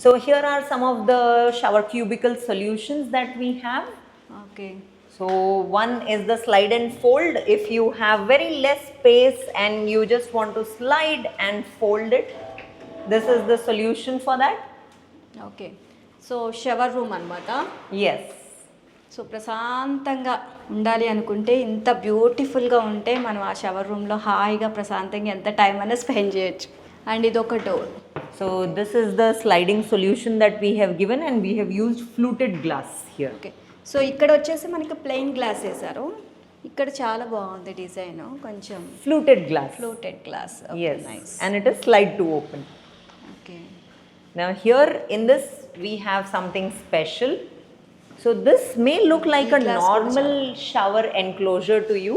So here are some of the shower cubicle solutions that we have. Okay So one is the slide and fold. If you have very less space and you just want to slide and fold it, this is the solution for that. Okay so shower room అనమాట Yes. So ప్రశాంతంగా ఉండాలి అనుకుంటే ఇంత బ్యూటిఫుల్గా ఉంటే మనం ఆ shower రూమ్లో హాయిగా ప్రశాంతంగా ఎంత టైం అయినా స్పెండ్ చేయొచ్చు అండ్ ఇది ఒక door So this is the sliding solution that we have given and we have used fluted glass here. Okay so ఇక్కడ వచ్చేసి మనకి ప్లెయిన్ గ్లాస్ వేశారు ఇక్కడ చాలా బాగుంది డిజైన్ కొంచెం Fluted glass. Fluted glass Yes. Nice And it is slide to open. Okay Now here in this we have something special. So this may look like a Glass normal shower enclosure to you,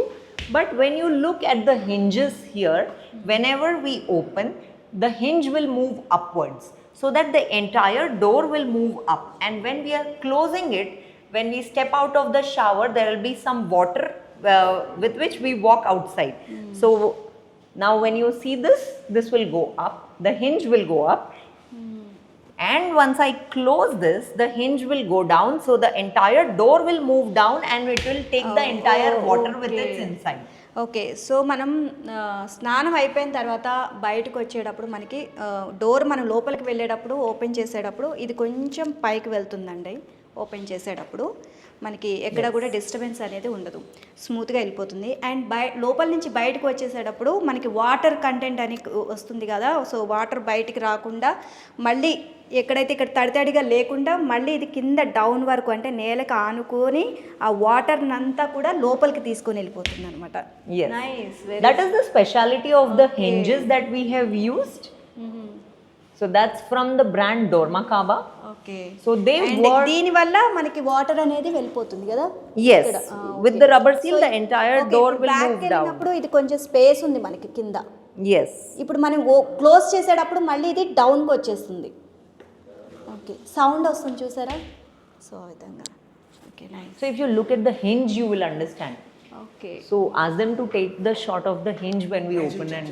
but when you look at the hinges here, whenever we open, the hinge will move upwards so that the entire door will move up. And when we are closing it, when we step out of the shower, there will be some water uh, with which we walk outside. So now when you see this, this will go up, the hinge will go up, and once I close this, the hinge will go down, so the entire door will move down and it will take the Oh, entire oh, water with its okay. inside. Okay so మనం స్నానం అయిపోయిన తర్వాత బయటకు వచ్చేటప్పుడు మనకి door మనం లోపలికి వెళ్ళేటప్పుడు ఓపెన్ చేసేటప్పుడు ఇది కొంచెం పైకి వెళ్తుందండి ఓపెన్ చేసేటప్పుడు మనకి ఎక్కడ కూడా డిస్టర్బెన్స్ అనేది ఉండదు. స్మూత్గా వెళ్ళిపోతుంది. అండ్ బయ లోపల నుంచి బయటకు వచ్చేసేటప్పుడు మనకి వాటర్ కంటెంట్ అని వస్తుంది కదా. సో వాటర్ బయటికి రాకుండా మళ్ళీ ఎక్కడైతే ఇక్కడ తడితడిగా లేకుండా మళ్ళీ ఇది కింద డౌన్ వరకు అంటే నేలకు ఆనుకొని ఆ వాటర్ అంతా కూడా లోపలికి తీసుకొని వెళ్ళిపోతుంది అనమాట. Nice That is the speciality of the hinges that we have used. So that's from the brand Dormakaba. Okay so they దీని వల్ల మనకి వాటర్ అనేది వెళ్ళిపోతుంది కదా? విత్ రబ్బర్ సీల్ ఇది కొంచెం స్పేస్ ఉంది మనకి కింద. ఎస్ ఇప్పుడు మనం క్లోజ్ చేసేటప్పుడు మళ్ళీ ఇది డౌన్కి వచ్చేస్తుంది. ఓకే సౌండ్ వస్తుంది చూసారా? సో ఆ if you look at the hinge you will understand okay so ask them to take the shot of the hinge when we open and